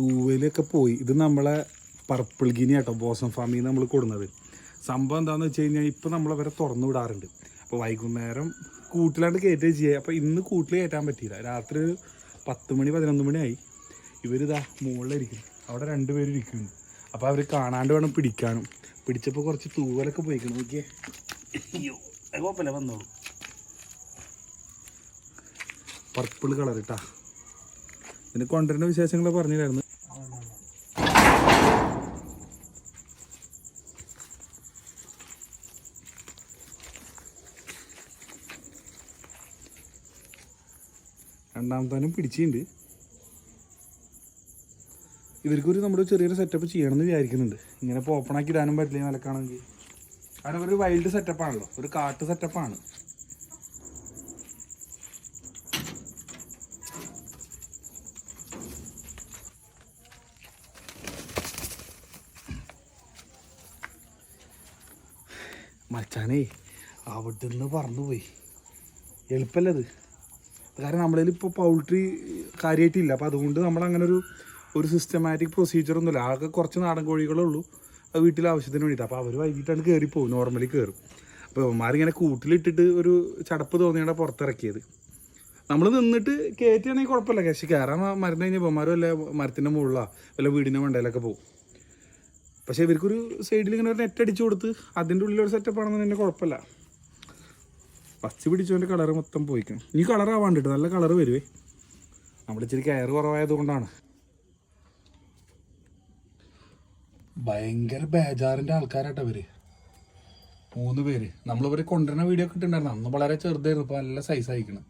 തൂവലൊക്കെ പോയി. ഇത് നമ്മളെ പർപ്പിൾ ഗിനി ബോസം ഫാമിൽ നമ്മൾ കൊടുന്നത്. സംഭവം എന്താണെന്ന് വെച്ച് കഴിഞ്ഞാൽ ഇപ്പം നമ്മളവരെ തുറന്നു വിടാറുണ്ട്. അപ്പോൾ വൈകുന്നേരം കൂട്ടിലാണ്ട് കയറ്റുകയും ചെയ്യുക അപ്പോൾ ഇന്ന് കൂട്ടിൽ കയറ്റാൻ പറ്റിയില്ല. രാത്രി ഒരു പത്ത് മണി പതിനൊന്ന് മണിയായി ഇവരിതാ മുകളിലിരിക്കുന്നു അവിടെ രണ്ടുപേരും ഇരിക്കുന്നു. അപ്പോൾ അവർ കാണാണ്ട് വേണം പിടിക്കാനും. പിടിച്ചപ്പോൾ കുറച്ച് തൂവലൊക്കെ പോയിക്കണം. നോക്കിയേ. അയ്യോ കുഴപ്പമില്ല വന്നോളൂ. പർപ്പിൾ കളർ ഇട്ടാ ഇതിന് കൊണ്ടുവരുന്ന വിശേഷങ്ങൾ പറഞ്ഞില്ലായിരുന്നു? രണ്ടാമത്താനും പിടിച്ചിട്ടുണ്ട്. ഇവർക്കൊരു നമ്മുടെ ചെറിയൊരു സെറ്റപ്പ് ചെയ്യണമെന്ന് വിചാരിക്കുന്നുണ്ട്. ഇങ്ങനെ ഇപ്പോൾ ഓപ്പൺ ആക്കി ഇടാനും പറ്റില്ല നിലക്കാണെങ്കിൽ കാരണം ഒരു വൈൽഡ് സെറ്റപ്പാണല്ലോ ഒരു കാട്ട് സെറ്റപ്പാണ് മച്ചാനേ അവിടുന്ന് പറന്നുപോയി. എളുപ്പമല്ലത് കാരണം നമ്മളിൽ ഇപ്പോൾ പൗൾട്രി കാര്യമായിട്ടില്ല. അപ്പോൾ അതുകൊണ്ട് നമ്മൾ അങ്ങനെ ഒരു ഒരു സിസ്റ്റമാറ്റിക് പ്രൊസീജിയർ ഒന്നുമില്ല. ആകെ കുറച്ച് നാടൻ കോഴികളേ ഉള്ളൂ. അത് വീട്ടിൽ ആവശ്യത്തിന് വേണ്ടിയിട്ട്. അപ്പോൾ അവർ വൈകിട്ടാണ് കയറി പോകും നോർമലി കയറും. അപ്പോൾ ഇവന്മാരിങ്ങനെ കൂട്ടിലിട്ടിട്ട് ഒരു ചടപ്പ് തോന്നിയാണ് പുറത്തിറക്കിയത്. നമ്മൾ നിന്നിട്ട് കയറ്റുകയാണെങ്കിൽ കുഴപ്പമില്ല. പക്ഷേ കയറാൻ മരുന്ന് കഴിഞ്ഞാൽ ഇവന്മാരും വല്ല മരത്തിന്റെ മുകളിലോ വല്ല വീടിന്റെ മണ്ടയിലൊക്കെ പോകും പക്ഷേ ഇവർക്കൊരു സൈഡിൽ ഇങ്ങനെ ഒരു നെറ്റ് അടിച്ചു കൊടുത്ത് അതിന്റെ ഉള്ളിലൊരു സെറ്റപ്പ് ആണെന്ന് തന്നെ കുഴപ്പമില്ല. പച്ച പിടിച്ചവന്റെ കളർ മൊത്തം പോയിക്കണം. നീ കളർ ആവാണ്ടിട്ട് നല്ല കളർ വരുവേ. നമ്മുടെ ഇച്ചിരി കയറ് കുറവായത് കൊണ്ടാണ് ഭയങ്കര ബേജാറിന്റെ ആൾക്കാരാട്ടോ ഇവർ. മൂന്ന് പേര്. നമ്മളിവരെ കൊണ്ടുവരുന്ന വീഡിയോ ഒക്കെ അന്ന് വളരെ ചെറുതായിരുന്നു. ഇപ്പോൾ നല്ല സൈസ് അയക്കണം